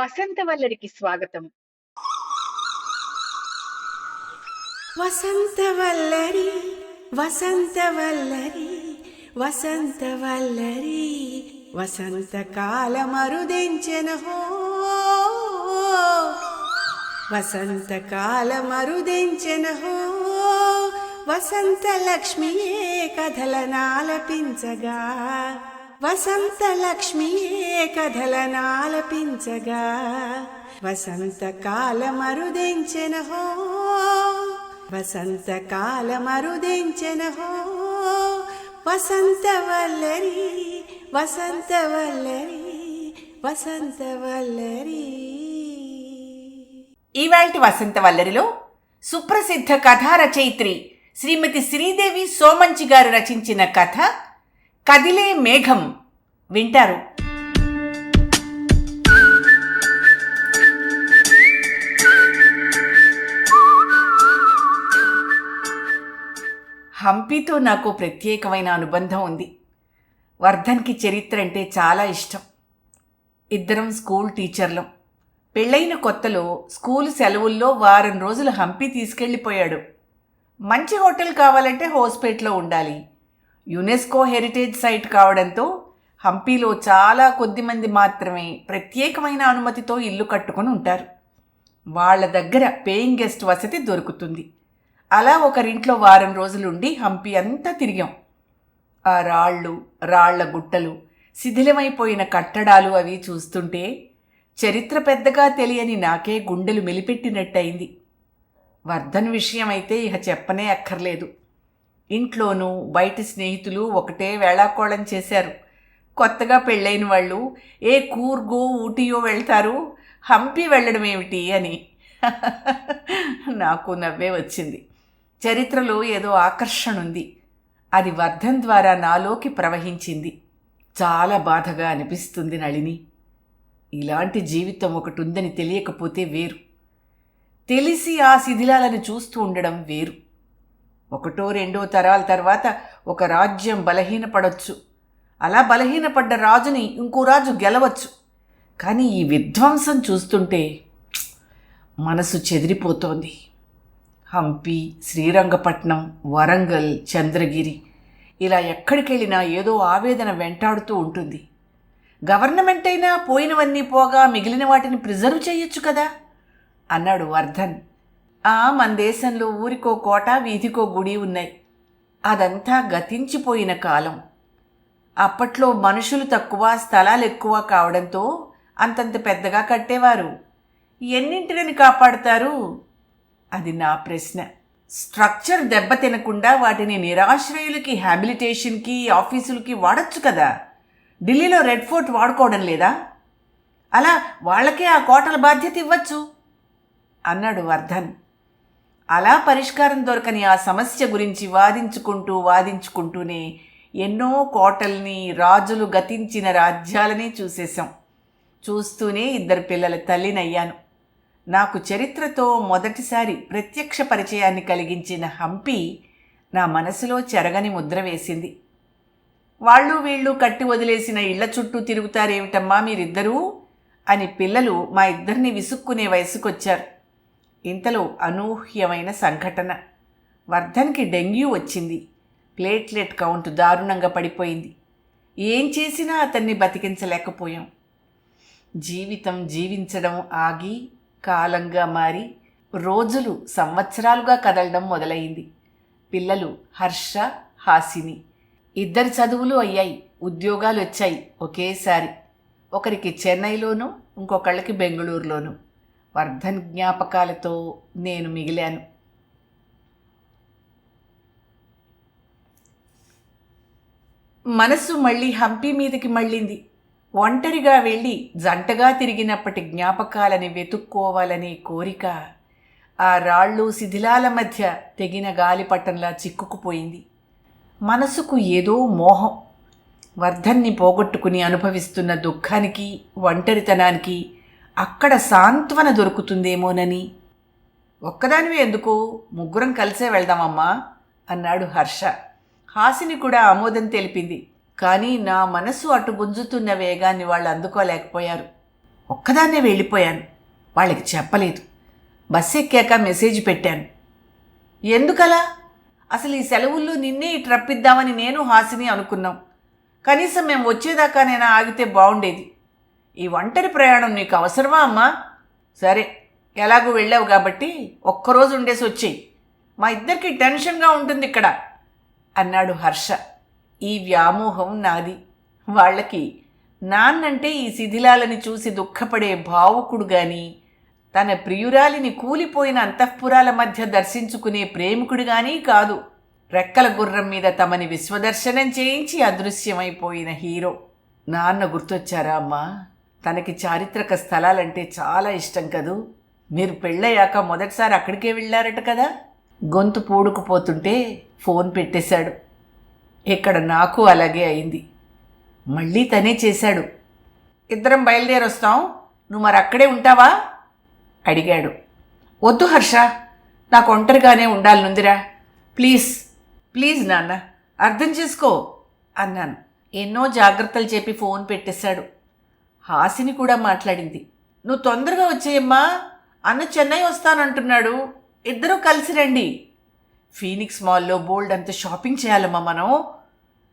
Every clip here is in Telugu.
వసంతవల్లరికి స్వాగతం. వసంతవల్లరి వసంతవల్లరి వసంతవల్లరి వసంతకాలమరుదెంచెనహో వసంతకాలమరుదెంచెనహో వసంత లక్ష్మియే కథలనాలపించగా వసంత లక్ష్మియే కథలనాలపించగా వసంతకాలమరుదెంచెనహో వసంతకాలమరుదెంచెనహో వసంతవల్లరి వసంతవల్లరి వసంతవల్లరి ఇవాల్టి వసంత వల్లరిలో సుప్రసిద్ధ కథా రచయిత్రి శ్రీమతి శ్రీదేవి సోమంచి గారు రచించిన కథ కదిలే మేఘం వింటారు. హంపీతో నాకు ప్రత్యేకమైన అనుబంధం ఉంది. వర్ధన్కి చరిత్ర అంటే చాలా ఇష్టం. ఇద్దరం స్కూల్ టీచర్లం. పెళ్ళైన కొత్తలో స్కూల్ సెలవుల్లో వారం రోజులు హంపి తీసుకెళ్ళిపోయాడు. మంచి హోటల్ కావాలంటే హోస్పేట్లో ఉండాలి. యునెస్కో హెరిటేజ్ సైట్ కావడంతో హంపీలో చాలా కొద్ది మంది మాత్రమే ప్రత్యేకమైన అనుమతితో ఇల్లు కట్టుకొని ఉంటారు. వాళ్ళ దగ్గర పేయింగ్ గెస్ట్ వసతి దొరుకుతుంది. అలా ఒకరింట్లో వారం రోజులుండి హంపి అంతా తిరిగాం. ఆ రాళ్ళు రాళ్ళ గుట్టలు శిథిలమైపోయిన కట్టడాలు అవి చూస్తుంటే చరిత్ర పెద్దగా తెలియని నాకే గుండెలు మెలిపెట్టినట్టయింది. వర్ధన్ విషయమైతే ఇహ చెప్పనే అక్కర్లేదు. ఇంట్లోనూ బయటి స్నేహితులు ఒకటే వేళాకోళం చేశారు. కొత్తగా పెళ్ళైన వాళ్ళు ఏ కూర్గో ఊటీయో వెళ్తారు? హంపి వెళ్ళడం ఏమిటి అని. నాకు నవ్వే వచ్చింది. చరిత్రలో ఏదో ఆకర్షణ ఉంది. అది వర్ధం ద్వారా నాలోకి ప్రవహించింది. చాలా బాధగా అనిపిస్తుంది నళిని. ఇలాంటి జీవితం ఒకటి ఉందని తెలియకపోతే వేరు. తెలిసి ఆ శిథిలాలను చూస్తూ ఉండడం వేరు. ఒకటో రెండో తరాల తర్వాత ఒక రాజ్యం బలహీనపడవచ్చు అలా బలహీనపడ్డ రాజుని ఇంకో రాజు గెలవచ్చు. కానీ ఈ విధ్వంసం చూస్తుంటే మనసు చెదిరిపోతోంది. హంపి శ్రీరంగపట్నం వరంగల్ చంద్రగిరి ఇలా ఎక్కడికెళ్ళినా ఏదో ఆవేదన వెంటాడుతూ ఉంటుంది. గవర్నమెంట్ అయినా పోయినవన్నీ పోగా మిగిలిన వాటిని ప్రిజర్వ్ చేయొచ్చు కదా? అన్నాడు వర్ధన్. మన దేశంలో ఊరికో కోట వీధికో గుడి ఉన్నాయి. అదంతా గతించిపోయిన కాలం. అప్పట్లో మనుషులు తక్కువ స్థలాలు ఎక్కువ కావడంతో అంతంత పెద్దగా కట్టేవారు. ఎన్నింటిని కాపాడుతారు? అది నా ప్రశ్న. స్ట్రక్చర్ దెబ్బ తినకుండా వాటిని నిరాశ్రయులకి హ్యాబిలిటేషన్కి ఆఫీసులకి వాడచ్చు కదా? ఢిల్లీలో రెడ్ ఫోర్ట్ వాడుకోవడం లేదా? అలా వాళ్ళకే ఆ కోటల బాధ్యత ఇవ్వచ్చు? అన్నాడు వర్ధన్. అలా పరిష్కారం దొరకని ఆ సమస్య గురించి వాదించుకుంటూ వాదించుకుంటూనే ఎన్నో కోటల్ని రాజులు గతించిన రాజ్యాలని చూసేశాం. చూస్తూనే ఇద్దరు పిల్లల తల్లినయ్యాను. నాకు చరిత్రతో మొదటిసారి ప్రత్యక్ష పరిచయాన్ని కలిగించిన హంపి నా మనసులో చెరగని ముద్ర వేసింది. వాళ్ళు వీళ్ళు కట్టి వదిలేసిన ఇళ్ళ చుట్టూ తిరుగుతారేమిటమ్మా మీరిద్దరూ? అని పిల్లలు మా ఇద్దరిని విసుక్కునే వయసుకొచ్చారు. ఇంతలో అనూహ్యమైన సంఘటన. వర్ధన్కి డెంగ్యూ వచ్చింది. ప్లేట్లెట్ కౌంట్ దారుణంగా పడిపోయింది. ఏం చేసినా అతన్ని బతికించలేకపోయాం. జీవితం జీవించడం ఆగి కాలంగా మారి రోజులు సంవత్సరాలుగా కదలడం మొదలైంది. పిల్లలు హర్ష హాసిని. ఇద్దరి చదువులు అయ్యాయి ఉద్యోగాలు వచ్చాయి ఒకేసారి. ఒకరికి చెన్నైలోను ఇంకొకళ్ళకి బెంగళూరులోనూ. వర్ధన్ జ్ఞాపకాలతో నేను మిగిలాను. మనసు మళ్ళీ హంపి మీదకి మళ్ళింది. ఒంటరిగా వెళ్ళి జంటగా తిరిగినప్పటి జ్ఞాపకాలని వెతుక్కోవాలనే కోరిక ఆ రాళ్ళు శిథిలాల మధ్య తెగిన గాలిపటంలా చిక్కుకుపోయింది. మనసుకు ఏదో మోహం. వర్ధన్ని పోగొట్టుకుని అనుభవిస్తున్న దుఃఖానికి ఒంటరితనానికి అక్కడ సాంత్వన దొరుకుతుందేమోనని. ఒక్కదానివి ఎందుకు? ముగ్గురం కలిసే వెళ్దామమ్మా అన్నాడు హర్ష. హాసిని కూడా ఆమోదం తెలిపింది. కానీ నా మనసు అటు గుంజుతున్న వేగాన్ని వాళ్ళు అందుకోలేకపోయారు. ఒక్కదాన్నే వెళ్ళిపోయాను. వాళ్ళకి చెప్పలేదు. బస్ ఎక్కాక మెసేజ్ పెట్టాను. ఎందుకలా? అసలు ఈ సెలవుల్లో నిన్నే ఇటు రప్పిద్దామని నేను హాసిని అనుకున్నాం. కనీసం మేము వచ్చేదాకానైనా ఆగితే బాగుండేది ఈ ఒంటరి ప్రయాణం నీకు అవసరమా అమ్మా? సరే ఎలాగూ వెళ్ళావు కాబట్టి ఒక్కరోజు ఉండేసి వచ్చేయి మా ఇద్దరికి టెన్షన్గా ఉంటుంది ఇక్కడ అన్నాడు హర్ష. ఈ వ్యామోహం నాది. వాళ్ళకి నాన్నంటే ఈ శిథిలాలని చూసి దుఃఖపడే భావుకుడు గాని తన ప్రియురాలిని కూలిపోయిన అంతఃపురాల మధ్య దర్శించుకునే ప్రేమికుడు గాని కాదు. రెక్కల గుర్రం మీద తమని విశ్వదర్శనం చేయించి అదృశ్యమైపోయిన హీరో. నాన్న గుర్తొచ్చారా అమ్మా? తనకి చారిత్రక స్థలాలంటే చాలా ఇష్టం కదూ? మీరు పెళ్ళయ్యాక మొదటిసారి అక్కడికే వెళ్ళారట కదా? గొంతు పూడుకుపోతుంటే ఫోన్ పెట్టేశాడు. ఇక్కడ నాకు అలాగే అయింది. మళ్ళీ తనే చేశాడు. ఇద్దరం బయలుదేరొస్తాం. నువ్వు మరి అక్కడే ఉంటావా? అడిగాడు. వద్దు హర్ష నాకు ఒంటరిగానే ఉండాలనుందిరా. ప్లీజ్ ప్లీజ్ నాన్న అర్థం చేసుకో అన్నాను. ఎన్నో జాగ్రత్తలు చెప్పి ఫోన్ పెట్టేశాడు. హాసిని కూడా మాట్లాడింది. నువ్వు తొందరగా వచ్చేయమ్మా. అన్న చెన్నై వస్తానంటున్నాడు. ఇద్దరూ కలిసి రండి. ఫీనిక్స్ మాల్లో బోల్డ్ అంత షాపింగ్ చేయాలమ్మా మనం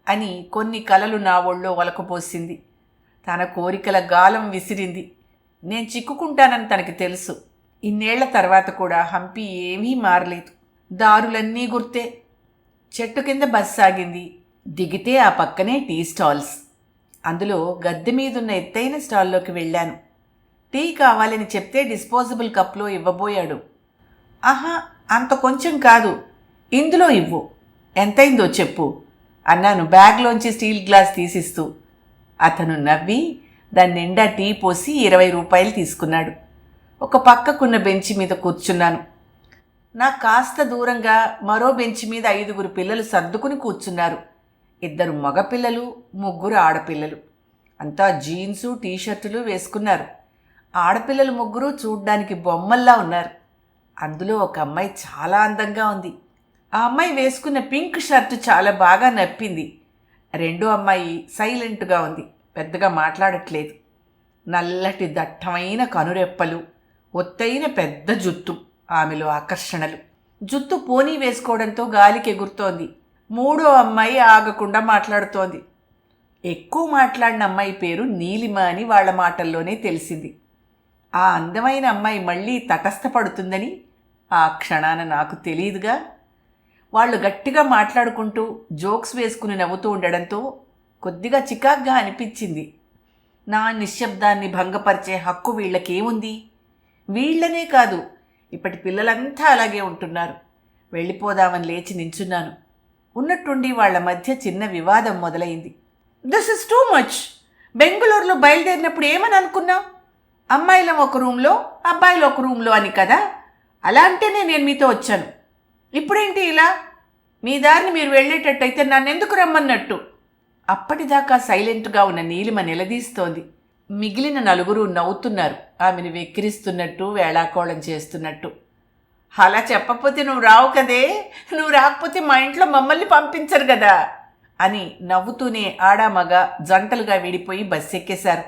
అని కొన్ని కలలు నా ఒళ్ళో వలకపోసింది తన కోరికల గాలం విసిరింది. నేను చిక్కుకుంటానని తనకి తెలుసు. ఇన్నేళ్ళ తర్వాత కూడా హంపి ఏమీ మారలేదు. దారులన్నీ గుర్తే. చెట్టు కింద బస్ సాగింది. దిగితే ఆ పక్కనే టీ స్టాల్స్. అందులో గద్దె మీదున్న ఎత్తైన స్టాల్లోకి వెళ్ళాను. టీ కావాలని చెప్తే డిస్పోజబుల్ కప్లో ఇవ్వబోయాడు. ఆహా అంత కొంచెం కాదు. ఇందులో ఇవ్వు. ఎంతైందో చెప్పు అన్నాను బ్యాగ్లోంచి స్టీల్ గ్లాస్ తీసిస్తూ. అతను నవ్వి దాని నిండా టీ పోసి ఇరవై రూపాయలు తీసుకున్నాడు. ఒక పక్కకున్న బెంచి మీద కూర్చున్నాను. నాకు కాస్త దూరంగా మరో బెంచి మీద ఐదుగురు పిల్లలు సర్దుకుని కూర్చున్నారు. ఇద్దరు మగపిల్లలు ముగ్గురు ఆడపిల్లలు. అంతా జీన్సు టీషర్టులు వేసుకున్నారు. ఆడపిల్లలు ముగ్గురు చూడ్డానికి బొమ్మల్లా ఉన్నారు. అందులో ఒక అమ్మాయి చాలా అందంగా ఉంది. ఆ అమ్మాయి వేసుకున్న పింక్ షర్ట్ చాలా బాగా నప్పింది. రెండో అమ్మాయి సైలెంట్గా ఉంది. పెద్దగా మాట్లాడట్లేదు. నల్లటి దట్టమైన కనురెప్పలు ఒత్తైన పెద్ద జుత్తు ఆమెలో ఆకర్షణలు. జుత్తు పోనీ వేసుకోవడంతో గాలికి ఎగురుతోంది మూడో అమ్మాయి ఆగకుండా మాట్లాడుతోంది. ఎక్కువ మాట్లాడిన అమ్మాయి పేరు నీలిమ అని వాళ్ళ మాటల్లోనే తెలిసింది. ఆ అందమైన అమ్మాయి మళ్ళీ తటస్థపడుతుందని ఆ క్షణాన నాకు తెలియదుగా. వాళ్ళు గట్టిగా మాట్లాడుకుంటూ జోక్స్ వేసుకుని నవ్వుతూ ఉండడంతో కొద్దిగా చికాగ్గా అనిపించింది. నా నిశ్శబ్దాన్ని భంగపరిచే హక్కు వీళ్ళకేముంది? వీళ్ళనే కాదు ఇప్పటి పిల్లలంతా అలాగే ఉంటున్నారు. వెళ్ళిపోదామని లేచి నించున్నాను. ఉన్నట్టుండి వాళ్ళ మధ్య చిన్న వివాదం మొదలైంది. దిస్ ఇస్ టూ మచ్ బెంగళూరులో బయలుదేరినప్పుడు ఏమని అనుకున్నావు అమ్మాయిలం ఒక రూమ్లో అబ్బాయిలు ఒక రూమ్లో అని కదా? అలా అంటేనే నేను మీతో వచ్చాను. ఇప్పుడేంటి ఇలా? మీ దారిని మీరు వెళ్ళేటట్టయితే నన్ను ఎందుకు రమ్మన్నట్టు? అప్పటిదాకా సైలెంట్గా ఉన్న నీలిమ నిలదీస్తోంది. మిగిలిన నలుగురు నవ్వుతున్నారు. ఆమెను వెక్కిరిస్తున్నట్టు వేళాకోళం చేస్తున్నట్టు. అలా చెప్పకపోతే నువ్వు రావు కదే. నువ్వు రాకపోతే మా ఇంట్లో మమ్మల్ని పంపించరు కదా అని నవ్వుతూనే ఆడామగ జంటలుగా విడిపోయి బస్ ఎక్కేశారు.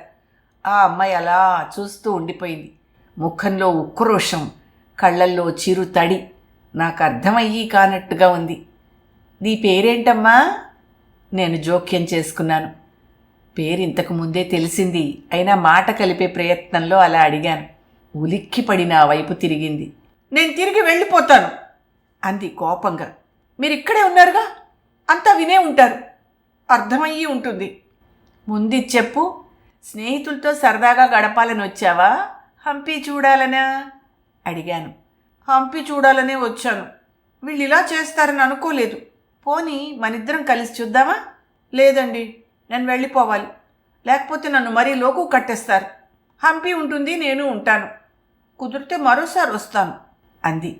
ఆ అమ్మాయి అలా చూస్తూ ఉండిపోయింది. ముఖంలో ఉక్రోషం కళ్ళల్లో చిరు తడి. నాకు అర్థమయ్యి కానట్టుగా ఉంది. నీ పేరేంటమ్మా? నేను జోక్యం చేసుకున్నాను. పేరు ఇంతకు ముందే తెలిసింది అయినా మాట కలిపే ప్రయత్నంలో అలా అడిగాను. ఉలిక్కిపడి నా వైపు తిరిగింది. నేను తిరిగి వెళ్ళిపోతాను అంది కోపంగా. మీరు ఇక్కడే ఉన్నారుగా? అంతా వినే ఉంటారు. అర్థమయ్యి ఉంటుంది. ముందు చెప్పు స్నేహితులతో సరదాగా గడపాలని వచ్చావా? హంపి చూడాలనా? అడిగాను. హంపి చూడాలనే వచ్చాను. వీళ్ళు ఇలా చేస్తారని అనుకోలేదు. పోనీ మనిద్దరం కలిసి చూద్దామా? లేదండి నేను వెళ్ళిపోవాలి. లేకపోతే నన్ను మరీ లోకు కట్టేస్తారు. హంపి ఉంటుంది నేను ఉంటాను. కుదిరితే మరోసారి వస్తాను. అంది.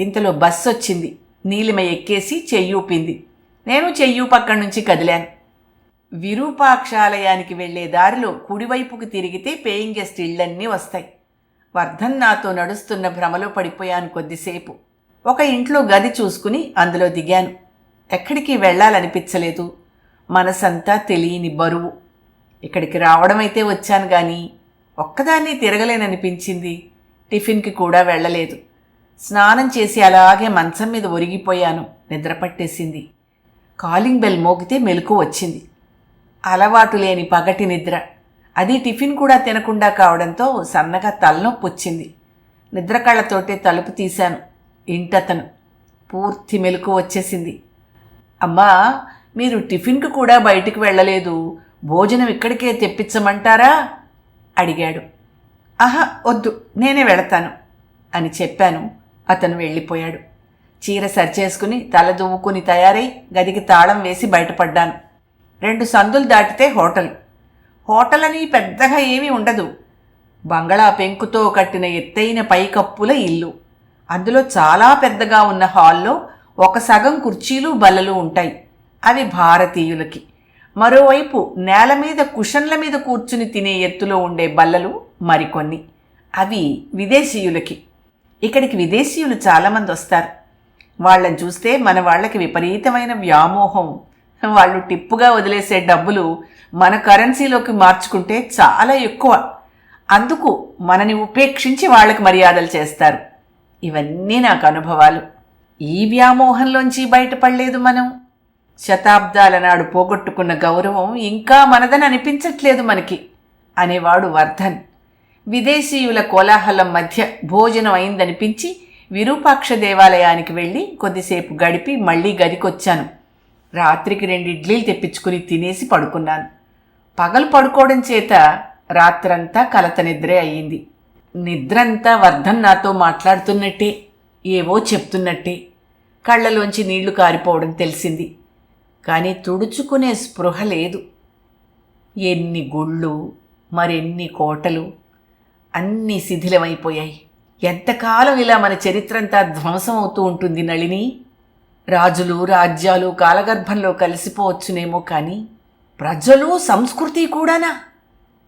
ఇంతలో బస్సు వచ్చింది. నీలిమ ఎక్కేసి చెయ్యూపింది నేను చెయ్యూపు అక్కడి నుంచి కదిలాను. విరూపాక్షాలయానికి వెళ్ళే దారిలో కుడివైపుకు తిరిగితే పేయింగ్ గెస్ట్ ఇళ్ళన్నీ వస్తాయి. వర్ధన్ నాతో నడుస్తున్న భ్రమలో పడిపోయాను కొద్దిసేపు. ఒక ఇంట్లో గది చూసుకుని అందులో దిగాను. ఎక్కడికి వెళ్ళాలనిపించలేదు. మనసంతా తెలియని బరువు. ఇక్కడికి రావడమైతే వచ్చాను కానీ ఒక్కదాన్ని తిరగలేననిపించింది. టిఫిన్కి కూడా వెళ్ళలేదు. స్నానం చేసి అలాగే మంచం మీద ఒరిగిపోయాను. నిద్ర పట్టేసింది కాలింగ్ బెల్ మోగితే మెలకు వచ్చింది. అలవాటు లేని పగటి నిద్ర. అది టిఫిన్ కూడా తినకుండా కావడంతో సన్నగా తలనొప్పి వచ్చింది. నిద్రకళ్ళతోటే తలుపు తీశాను. ఇంటతను. పూర్తి మెలకు వచ్చేసింది. అమ్మా మీరు టిఫిన్కు కూడా బయటికి వెళ్ళలేదు. భోజనం ఇక్కడికే తెప్పించమంటారా? అడిగాడు. ఆహా వద్దు నేనే వెళతాను అని చెప్పాను. అతను వెళ్ళిపోయాడు. చీర సరిచేసుకుని తల దువ్వుకుని తయారై గదికి తాళం వేసి బయటపడ్డాను. రెండు సందులు దాటితే హోటల్. హోటల్ అని పెద్దగా ఏమీ ఉండదు. బంగళా పెంకుతో కట్టిన ఎత్తైన పైకప్పుల ఇల్లు. అందులో చాలా పెద్దగా ఉన్న హాల్లో ఒక సగం కుర్చీలు బల్లలు ఉంటాయి. అవి భారతీయులకి. మరోవైపు నేల మీద కుషన్ల మీద కూర్చుని తినే ఎత్తులో ఉండే బల్లలు మరికొన్ని. అవి విదేశీయులకి. ఇక్కడికి విదేశీయులు చాలామంది వస్తారు. వాళ్ళని చూస్తే మన వాళ్ళకి విపరీతమైన వ్యామోహం. వాళ్ళు టిప్పుగా వదిలేసే డబ్బులు మన కరెన్సీలోకి మార్చుకుంటే చాలా ఎక్కువ. అందుకు మనని ఉపేక్షించి వాళ్ళకి మర్యాదలు చేస్తారు. ఇవన్నీ నాకు అనుభవాలు. ఈ వ్యామోహంలోంచి బయటపడలేదు మనం. శతాబ్దాల నాడు పోగొట్టుకున్న గౌరవం ఇంకా మనదని అనిపించట్లేదు మనకి అనేవాడు వర్ధన్. విదేశీయుల కోలాహలం మధ్య భోజనం అయిందనిపించి విరూపాక్ష దేవాలయానికి వెళ్ళి కొద్దిసేపు గడిపి మళ్ళీ గదికొచ్చాను. రాత్రికి రెండు ఇడ్లీలు తెప్పించుకుని తినేసి పడుకున్నాను. పగలు పడుకోవడం చేత రాత్రంతా కలత నిద్రే అయ్యింది. నిద్రంతా వర్ధన్ నాతో మాట్లాడుతున్నట్టే ఏవో చెప్తున్నట్టే. కళ్ళలోంచి నీళ్ళు కారిపోవడం తెలిసింది. కానీ తుడుచుకునే స్పృహ లేదు. ఎన్ని గుళ్ళు మరెన్ని కోటలు అన్నీ శిథిలమైపోయాయి. ఎంతకాలం ఇలా మన చరిత్రంతా ధ్వంసం అవుతూ ఉంటుంది నళిని? రాజులు రాజ్యాలు కాలగర్భంలో కలిసిపోవచ్చునేమో కానీ ప్రజలు సంస్కృతి కూడానా?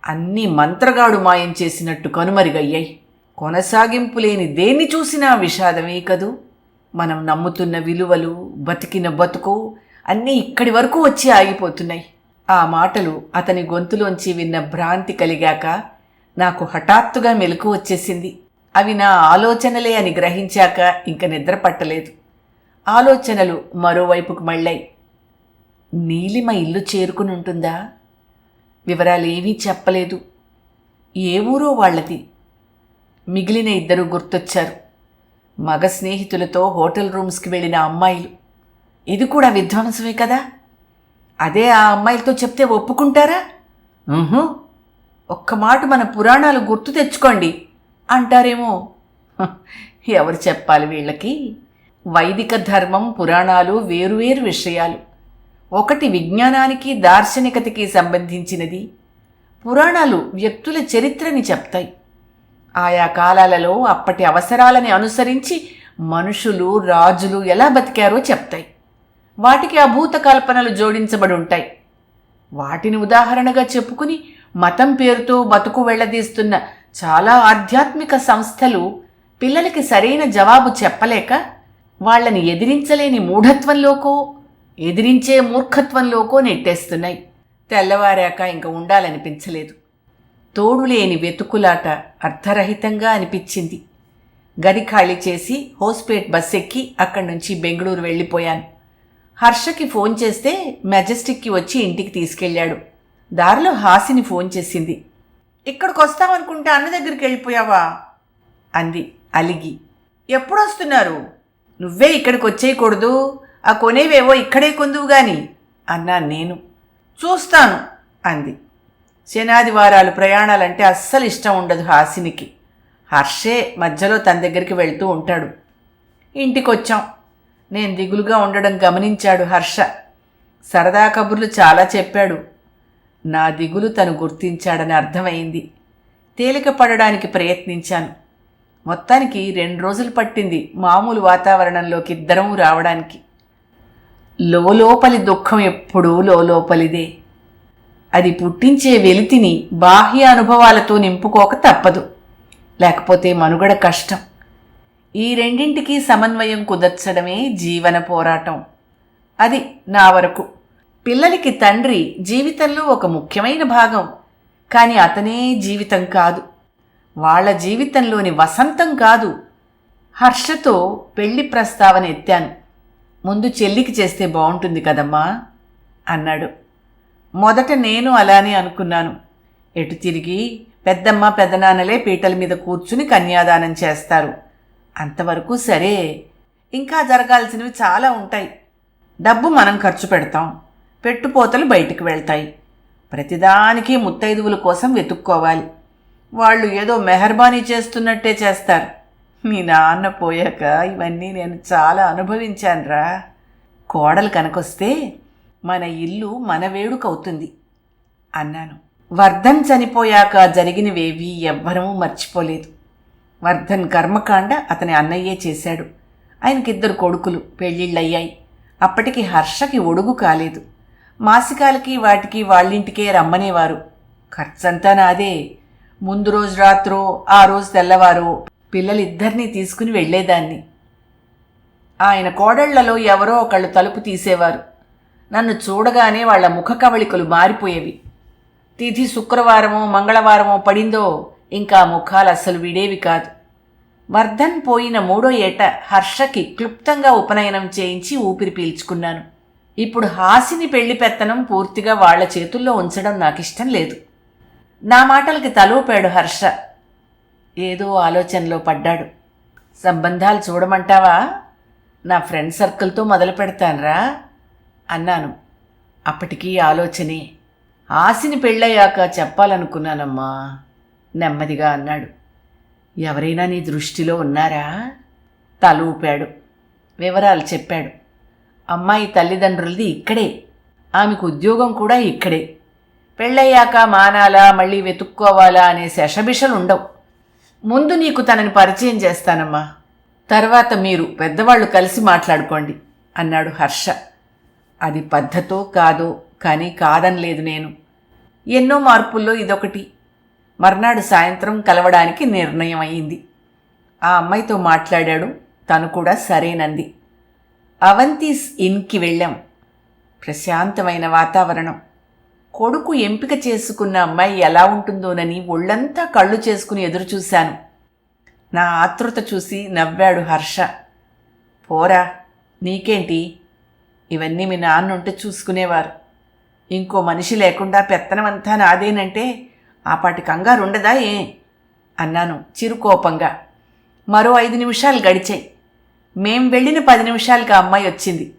అన్నీ మంత్రగాడు మాయం చేసినట్టు కనుమరుగయ్యాయి. కొనసాగింపు లేని దేన్ని చూసినా విషాదమే కదూ? మనం నమ్ముతున్న విలువలు బతికిన బతుకు అన్నీ ఇక్కడి వరకు వచ్చి ఆగిపోతున్నాయి. ఆ మాటలు అతని గొంతులోంచి విన్న భ్రాంతి కలిగాక నాకు హఠాత్తుగా మెలకు వచ్చేసింది. అవి నా ఆలోచనలే అని గ్రహించాక ఇంక నిద్ర పట్టలేదు. ఆలోచనలు మరోవైపుకు మళ్ళాయి. నీలిమ ఇల్లు చేరుకుని ఉంటుందా వివరాలు ఏమీ చెప్పలేదు. ఏ ఊరో వాళ్ళది? మిగిలిన ఇద్దరు గుర్తొచ్చారు. మగ స్నేహితులతో హోటల్ రూమ్స్కి వెళ్ళిన అమ్మాయిలు. ఇది కూడా విధ్వంసమే కదా? అదే ఆ అమ్మాయిలతో చెప్తే ఒప్పుకుంటారా? ఒక్క మాట మన పురాణాలు గుర్తు తెచ్చుకోండి అంటారేమో. ఎవరు చెప్పాలి వీళ్ళకి? వైదిక ధర్మం పురాణాలు వేరువేరు విషయాలు. ఒకటి విజ్ఞానానికి దార్శనికతకి సంబంధించినది. పురాణాలు వ్యక్తుల చరిత్రని చెప్తాయి. ఆయా కాలాలలో అప్పటి అవసరాలని అనుసరించి మనుషులు రాజులు ఎలా బతికారో చెప్తాయి. వాటికి అభూత కల్పనలు జోడించబడి ఉంటాయి వాటిని ఉదాహరణగా చెప్పుకుని మతం పేరుతో బతుకు వెళ్ళదీస్తున్న చాలా ఆధ్యాత్మిక సంస్థలు పిల్లలకి సరైన జవాబు చెప్పలేక వాళ్ళని ఎదిరించలేని మూఢత్వంలోకో ఎదిరించే మూర్ఖత్వంలోకో నెట్టేస్తున్నాయి. తెల్లవారాక ఇంక ఉండాలనిపించలేదు. తోడులేని వెతుకులాట అర్థరహితంగా అనిపించింది. గది ఖాళీ చేసి హోస్పేట్ బస్ ఎక్కి అక్కడి నుంచి బెంగళూరు వెళ్ళిపోయాను. హర్షకి ఫోన్ చేస్తే మెజెస్టిక్కి వచ్చి ఇంటికి తీసుకెళ్ళాడు. దారిలో హాసిని ఫోన్ చేసింది. ఇక్కడికి వస్తామనుకుంటే అన్న దగ్గరికి వెళ్ళిపోయావా? అంది అలిగి. ఎప్పుడు వస్తున్నారు నువ్వే ఇక్కడికి వచ్చేయకూడదు ఆ కొనేవేవో ఇక్కడే కొందువు గాని అన్నాను నేను. చూస్తాను అంది. శనాదివారాలు ప్రయాణాలంటే అస్సలు ఇష్టం ఉండదు హాసినికి. హర్షే మధ్యలో తన దగ్గరికి వెళ్తూ ఉంటాడు. ఇంటికొచ్చాం. నేను దిగులుగా ఉండడం గమనించాడు హర్ష. సరదా కబుర్లు చాలా చెప్పాడు. నా దిగులు తను గుర్తించాడని అర్థమైంది. తేలిక పడడానికి ప్రయత్నించాను. మొత్తానికి రెండు రోజులు పట్టింది మామూలు వాతావరణంలోకి ఇద్దరం రావడానికి. లోపలి దుఃఖం ఎప్పుడూ లోపలిదే అది పుట్టించే వెలితిని బాహ్య అనుభవాలతో నింపుకోక తప్పదు. లేకపోతే మనుగడ కష్టం. ఈ రెండింటికి సమన్వయం కుదర్చడమే జీవన పోరాటం. అది నా వరకు. పిల్లలకి తండ్రి జీవితంలో ఒక ముఖ్యమైన భాగం. కానీ అతనే జీవితం కాదు. వాళ్ళ జీవితంలోని వసంతం కాదు. హర్షతో పెళ్ళి ప్రస్తావన ఎత్తాను. ముందు చెల్లికి చేస్తే బాగుంటుంది కదమ్మా అన్నాడు. మొదట నేను అలానే అనుకున్నాను. ఎటు తిరిగి పెద్దమ్మ పెదనాన్నలే పీటల మీద కూర్చుని కన్యాదానం చేస్తారు. అంతవరకు సరే. ఇంకా జరగాల్సినవి చాలా ఉంటాయి. డబ్బు మనం ఖర్చు పెడతాం. పెట్టుపోతలు బయటికి వెళ్తాయి. ప్రతిదానికి ముత్తైదువుల కోసం వెతుక్కోవాలి. వాళ్ళు ఏదో మెహర్బానీ చేస్తున్నట్టే చేస్తారు. మీ నాన్న పోయాక ఇవన్నీ నేను చాలా అనుభవించానురా. కోడలు కనకొస్తే మన ఇల్లు మన వేడుకవుతుంది అన్నాను. వర్ధన్ చనిపోయాక జరిగినవేవి ఎవ్వరూ మర్చిపోలేదు. వర్ధన్ కర్మకాండ అతని అన్నయ్యే చేశాడు. ఆయనకిద్దరు కొడుకులు పెళ్ళిళ్ళయ్యాయి. అప్పటికి హర్షకి ఒడుగు కాలేదు. మాసికాలకి వాటికి వాళ్ళింటికే రమ్మనేవారు. ఖర్చంతా నాదే. ముందు రోజు రాత్రో ఆ రోజు తెల్లవారో పిల్లలిద్దరినీ తీసుకుని వెళ్ళేదాన్ని. ఆయన కోడళ్ళలో ఎవరో ఒకళ్ళు తలుపు తీసేవారు. నన్ను చూడగానే వాళ్ళ ముఖ కవళికలు మారిపోయేవి. తిథి శుక్రవారమో మంగళవారమో పడిందో ఇంకా ముఖాలు అస్సలు విడేవి కాదు. వర్ధన్ పోయిన మూడో ఏట హర్షకి క్లుప్తంగా ఉపనయనం చేయించి ఊపిరి పీల్చుకున్నాను. ఇప్పుడు హాసిని పెళ్ళి పెత్తనం పూర్తిగా వాళ్ళ చేతుల్లో ఉంచడం నాకు ఇష్టం లేదు. నా మాటలకి తలూపాడు హర్ష. ఏదో ఆలోచనలో పడ్డాడు. సంబంధాలు చూడమంటావా? నా ఫ్రెండ్ సర్కిల్తో మొదలు పెడతానురా అన్నాను. అప్పటికీ ఆలోచనే. ఆశని పెళ్ళయ్యాక చెప్పాలనుకున్నానమ్మా నెమ్మదిగా అన్నాడు. ఎవరైనా నీ దృష్టిలో ఉన్నారా? తల ఊపాడు వివరాలు చెప్పాడు. అమ్మాయి తల్లిదండ్రులది ఇక్కడే. ఆమెకు ఉద్యోగం కూడా ఇక్కడే. పెళ్ళయ్యాక మానాలా మళ్ళీ వెతుక్కోవాలా అనే శషభిషలు ఉండవు ముందు నీకు తనని పరిచయం చేస్తానమ్మా. తర్వాత మీరు పెద్దవాళ్ళు కలిసి మాట్లాడుకోండి అన్నాడు హర్ష. అది పద్ధతో కాదో కానీ కాదనలేదు నేను. ఎన్నో మార్పుల్లో ఇదొకటి. మర్నాడు సాయంత్రం కలవడానికి నిర్ణయం అయింది ఆ అమ్మాయితో మాట్లాడాడు తను కూడా సరేనంది. అవంతీస్ ఇన్కి వెళ్ళాం. ప్రశాంతమైన వాతావరణం. కొడుకు ఎంపిక చేసుకున్న అమ్మాయి ఎలా ఉంటుందోనని ఒళ్ళంతా కళ్ళు చేసుకుని ఎదురుచూశాను నా ఆతృత చూసి నవ్వాడు హర్ష. పోరా నీకేంటి? ఇవన్నీ మీ నాన్న ఉంటే చూసుకునేవారు. ఇంకో మనిషి లేకుండా పెత్తనమంతా నాదేనంటే ఆ పాటి కంగారు ఉండదా ఏ? అన్నాను చిరుకోపంగా. మరో ఐదు నిమిషాలు గడిచాయి. మేం వెళ్ళిన పది నిమిషాలకి ఆ అమ్మాయి వచ్చింది.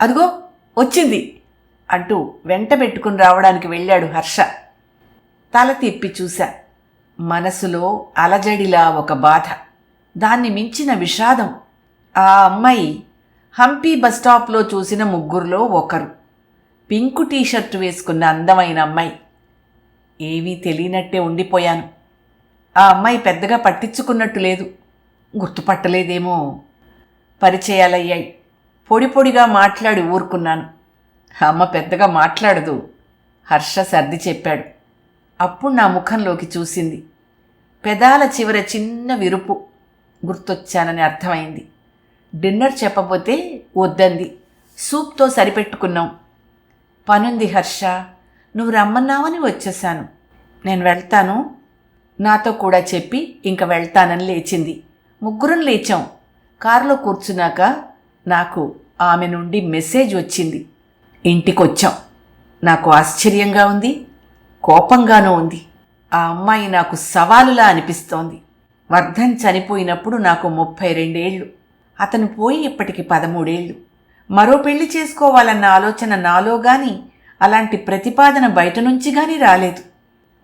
అదిగో వచ్చింది అంటూ వెంట పెట్టుకుని రావడానికి వెళ్ళాడు హర్ష. తల తిప్పి చూశా. మనసులో అలజడిలా ఒక బాధ. దాన్ని మించిన విషాదం. ఆ అమ్మాయి హంపీ బస్టాప్లో చూసిన ముగ్గురులో ఒకరు. పింకు టీషర్టు వేసుకున్న అందమైన అమ్మాయి. ఏమీ తెలియనట్టే ఉండిపోయాను. ఆ అమ్మాయి పెద్దగా పట్టించుకున్నట్టు లేదు. గుర్తుపట్టలేదేమో. పరిచయాలయ్యాయి. పొడి పొడిగా మాట్లాడి ఊరుకున్నాను. అమ్మ పెద్దగా మాట్లాడదు హర్ష సర్ది చెప్పాడు. అప్పుడు నా ముఖంలోకి చూసింది. పెదాల చివర చిన్న విరుపు గుర్తొచ్చానని అర్థమైంది. డిన్నర్ చెప్పబోతే వద్దంది. సూప్తో సరిపెట్టుకున్నాం. పనుంది హర్ష. నువ్వు రమ్మన్నావని వచ్చేసాను. నేను వెళ్తాను. నాతో కూడా చెప్పి ఇంక వెళ్తానని లేచింది. ముగ్గురం లేచాం. కారులో కూర్చున్నాక నాకు ఆమె నుండి మెసేజ్ వచ్చింది. ఇంటికొచ్చాం. నాకు ఆశ్చర్యంగా ఉంది కోపంగానూ ఉంది. ఆ అమ్మాయి నాకు సవాలులా అనిపిస్తోంది. వర్ధన్ చనిపోయినప్పుడు నాకు ముప్పై రెండేళ్ళు అతను పోయి ఇప్పటికి పదమూడేళ్ళు మరో పెళ్ళి చేసుకోవాలన్న ఆలోచన నాలో గాని అలాంటి ప్రతిపాదన బయట నుంచి గాని రాలేదు.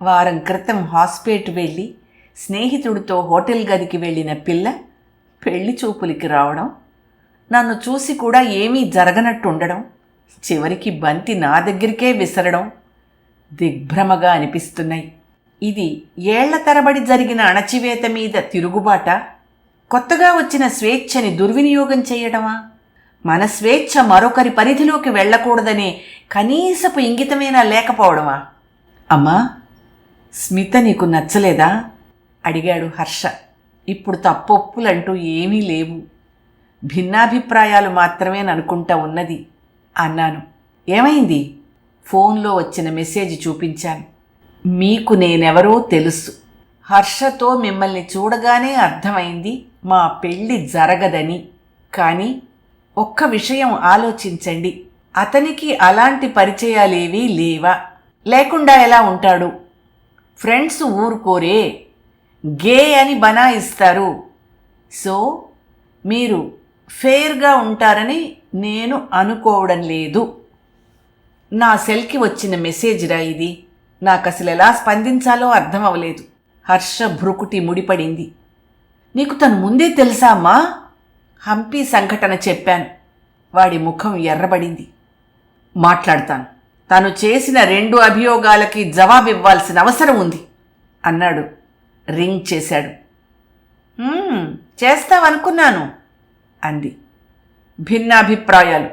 వారం క్రితం హాస్పేట్ వెళ్ళి స్నేహితుడితో హోటల్ గదికి వెళ్ళిన పిల్ల పెళ్ళి చూపులకి రావడం నన్ను చూసి కూడా ఏమీ జరగనట్టు ఉండడం చివరికి బంతి నా దగ్గరికే విసరడం దిగ్భ్రమగా అనిపిస్తున్నాయి. ఇది ఏళ్ళ తరబడి జరిగిన అణచివేత మీద తిరుగుబాట కొత్తగా వచ్చిన స్వేచ్ఛని దుర్వినియోగం చేయడమా మన స్వేచ్ఛ మరొకరి పరిధిలోకి వెళ్ళకూడదనే కనీసపు ఇంగితమైనా లేకపోవడమా? అమ్మా స్మిత నీకు నచ్చలేదా? అడిగాడు హర్ష. ఇప్పుడు తప్పొప్పులంటూ ఏమీ లేవు. భిన్నాభిప్రాయాలు మాత్రమే అనుకుంటా ఉన్నది అన్నాను. ఏమైంది? ఫోన్లో వచ్చిన మెసేజ్ చూపించాను. మీకు నేనెవరో తెలుసు. హర్షతో మిమ్మల్ని చూడగానే అర్థమైంది మా పెళ్ళి జరగదని. కానీ ఒక్క విషయం ఆలోచించండి. అతనికి అలాంటి పరిచయాలేవీ లేవా? లేకుండా ఎలా ఉంటాడు? ఫ్రెండ్స్ ఊరుకోరే. గే అని బనాయిస్తారు సో మీరు ఫెయిర్గా ఉంటారని నేను అనుకోవడం లేదు. నా సెల్కి వచ్చిన మెసేజ్ రా ఇది. నాకు అసలు ఎలా స్పందించాలో అర్థం అవ్వలేదు. హర్ష భ్రుకుటి ముడిపడింది. నీకు తను ముందే తెలుసా అమ్మా? హంపి సంఘటన చెప్పాను. వాడి ముఖం ఎర్రబడింది. మాట్లాడతాను. తను చేసిన రెండు అభియోగాలకి జవాబివ్వాల్సిన అవసరం ఉంది అన్నాడు. రింగ్ చేశాడు. చేస్తావనుకున్నాను అంది. భిన్నాభిప్రాయాలు.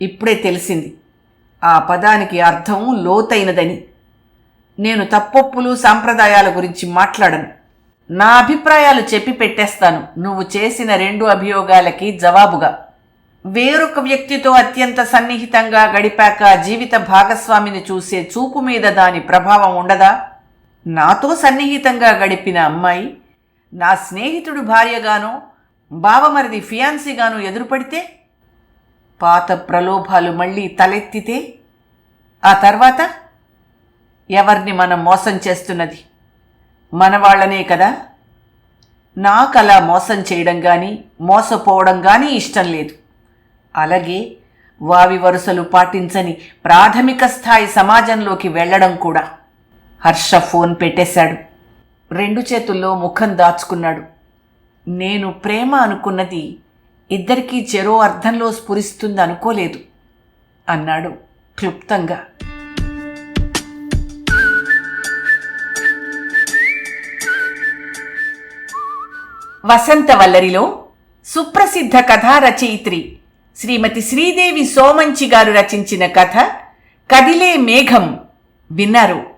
ఇప్పుడే తెలిసింది. ఆ పదానికి అర్థం లోతైనదని. నేను తప్పొప్పులు సాంప్రదాయాల గురించి మాట్లాడను. నా అభిప్రాయాలు చెప్పి పెట్టేస్తాను. నువ్వు చేసిన రెండు అభియోగాలకి జవాబుగా. వేరొక వ్యక్తితో అత్యంత సన్నిహితంగా గడిపాక జీవిత భాగస్వామిని చూసే చూపు మీద దాని ప్రభావం ఉండదా? నాతో సన్నిహితంగా గడిపిన అమ్మాయి నా స్నేహితుడు భార్యగానో బావమరిది ఫియాన్సీగానో ఎదురుపడితే పాత ప్రలోభాలు మళ్ళీ తలెత్తితే ఆ తర్వాత ఎవరిని మనం మోసం చేస్తున్నది? మన వాళ్ళనే కదా? అలా మోసం చేయడం కానీ మోసపోవడం కానీ ఇష్టం లేదు. అలాగే వావి వరుసలు పాటించని ప్రాథమిక స్థాయి సమాజంలోకి వెళ్ళడం కూడా. హర్ష ఫోన్ పెట్టేశాడు. రెండు చేతుల్లో ముఖం దాచుకున్నాడు. నేను ప్రేమ అనుకున్నది ఇద్దరికీ చెరో అర్థంలో స్ఫురిస్తుంది అనుకోలేదు అన్నాడు క్లుప్తంగా. వసంతవల్లరిలో సుప్రసిద్ధ కథా రచయిత్రి శ్రీమతి శ్రీదేవి సోమంచి గారు రచించిన కథ కదిలే మేఘం విన్నారు.